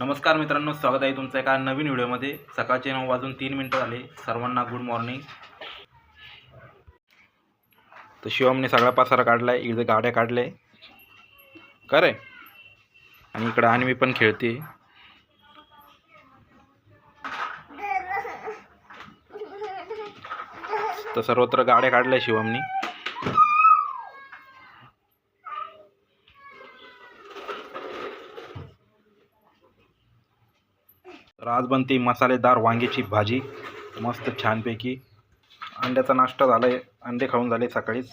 नमस्कार मित्रांनो स्वागत आहे तुमचं एका नवीन व्हिडिओमध्ये. सकाळचे नऊ वाजून तीन मिनटं झाले. सर्वांना गुड मॉर्निंग तर शिवमने सगळा पासारा काढला आहे इकडे गाड्या काढल्या का रे आणि इकडं आणवी पण खेळते. तर सर्वत्र गाड्या काढल्या शिवमनी. तर आज बनते मसालेदार वांग्याची भाजी. मस्त छानपैकी. अंड्याचा नाश्ता झाला आहे अंडे खाऊन झाले सकाळीच.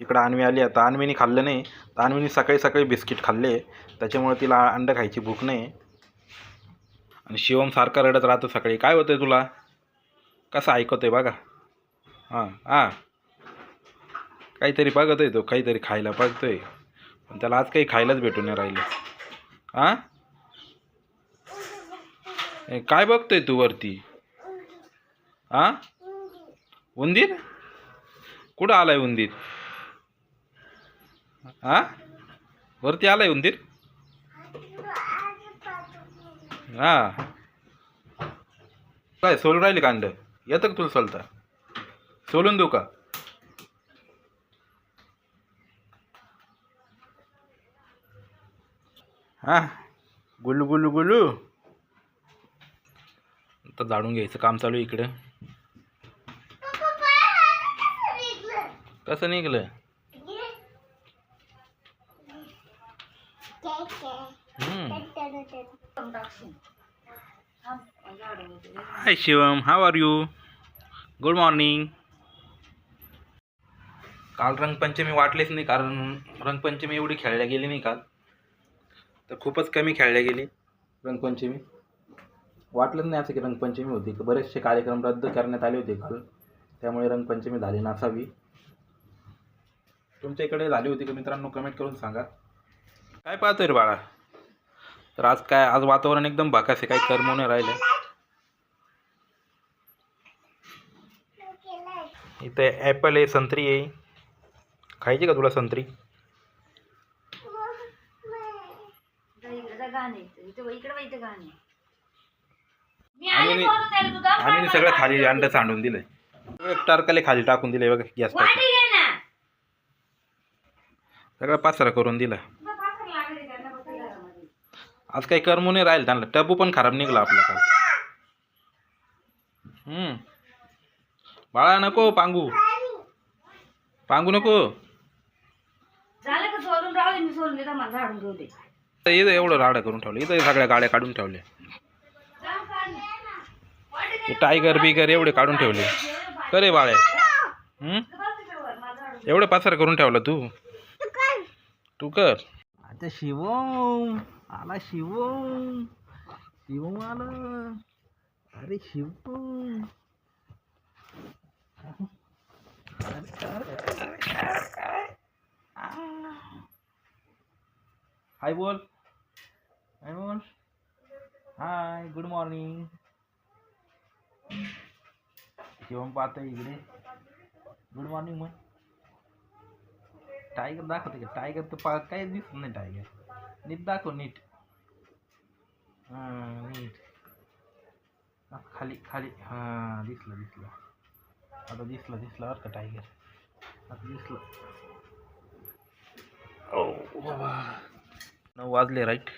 इकडं आणवी आली. आता आणवीने खाल्लं नाही. तर आणवीने सकाळी सकाळी बिस्किट खाल्ले. त्याच्यामुळे तिला अंडं खायची भूक नाही. आणि शिवम सारखा रडत राहतो सकाळी. काय होतं आहे तुला? कसं ऐकत आहे बघा. हां हां. काहीतरी बघत आहे तो. काहीतरी खायला बघतोय. पण त्याला आज काही खायलाच भेटून नाही राहिलं. हां? काय बघतोय तू वरती? आ? उंदीर? कुठं आलाय उंदीर? आ? वरती आलाय उंदीर? हा. काय सोलून राहिले कांड येतं का तुला सोलता? सोलून देऊ का? हा. गुल्लू गुलू गुलू आता झाडून घ्यायचं काम चालू आहे इकडं. कसं निघलं. Hi Shivam. How are you good morning काल रंगपंचमी वाटलीच नाही कारण रंगपंचमी एवढी खेळल्या गेली नाही काल. तर खूपच कमी खेळल्या गेली रंगपंचमी. वाटलंच नाही असं की रंगपंचमी होती. की बरेचसे कार्यक्रम रद्द करण्यात आले होते काल. त्यामुळे रंगपंचमी झाली नसावी. तुमच्या इकडे झाली होती का मित्रांनो? कमेंट करून सांगा. काय पाहतोय रे बाळा? तर आज काय आज वातावरण एकदम बाकास आहे. काही कर्म नाही राहिलं इथे ॲपल आहे संत्री आहे. खायची का तुला संत्री? गाणे इकडे मी सगळं खाली अंड सांडून दिलंय. सगळं टारकाले खाली टाकून दिलंय बघा गॅस सगळा पाचरा करून दिला. आज काही कर्म नाही राहील त्यांना. टबू पण खराब निघला आपला काल. हम्म. बाळा नको पांगू. पांगू नको. एवढं राडा करून ठेवलं. इथं सगळ्या गाड्या काढून ठेवल्या. टायगर बिगर एवढे काढून ठेवले. करे बाळे. एवढे पासार एवढं करून ठेवला तू. तू कर. आता शिवम आला शिवम. शिवम आला. अरे शिवम. हाय बोल. हाय बोल. हाय गुड मॉर्निंग शिवम पाहतोय इकडे. गुड मॉर्निंग मग टायगर दाखवते का? टायगर तर पा काय दिसत नाही टायगर नीट दाखव नीट हां नीट खाली खाली. हां दिसलं दिसलं. आता दिसलं दिसलं बरं का टायगर आता दिसलं. नऊ वाजले right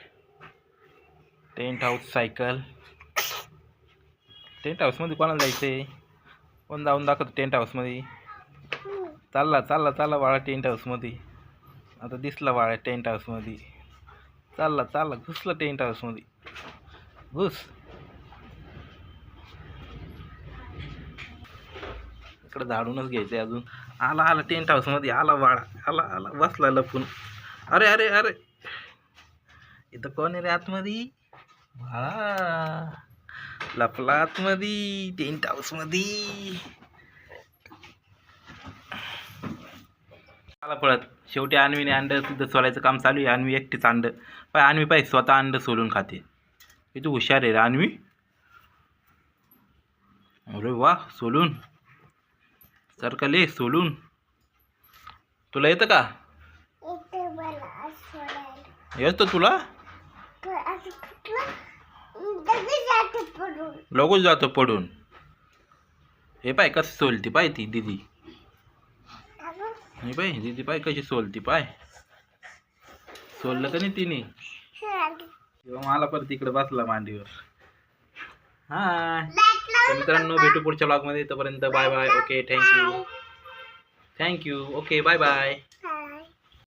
tent house cycle tent हाऊसमध्ये कोणाला जायचं आहे कोण जाऊन दाखवतो टेंट हाऊसमध्ये. चालला चालला चालला बाळा टेंट हाऊसमध्ये. आता दिसला बाळा टेंट हाऊसमध्ये. चालला चालला घुसला टेंट हाऊसमध्ये. घुस. इकडं झाडूनच घ्यायचं आहे अजून. आला आला टेंट हाऊसमध्ये. आला बाळा आला आला. बसला लपून. अरे अरे अरे. इथं कोण आहे रे आतमध्ये? बाळा. लपला आतमध्ये टेंट हाऊसमध्ये आला पळत शेवटी आणवीने अंड तिथं सोलायचं काम चालू आहे. आणवी एकटीच अंड. पाय आणवी पाय स्वतः अंड सोलून खाते. किती हुशार आहे रे आणवी अरे वा सोलून. सरकले सोलून. तुला येतं का? येतं तुला? लगूच जातो पडून. हे पाय कसं सोलती पाय ती दिदी. हे पाय दिदी पाय कशी सोलती पाय. सोललं का नाही तिने? मला परत तिकडे बसला मांडीवर. हा तर मित्रांनो भेटू पुढच्या ब्लॉगमध्ये तोपर्यंत bye bye okay thank you thank you okay bye bye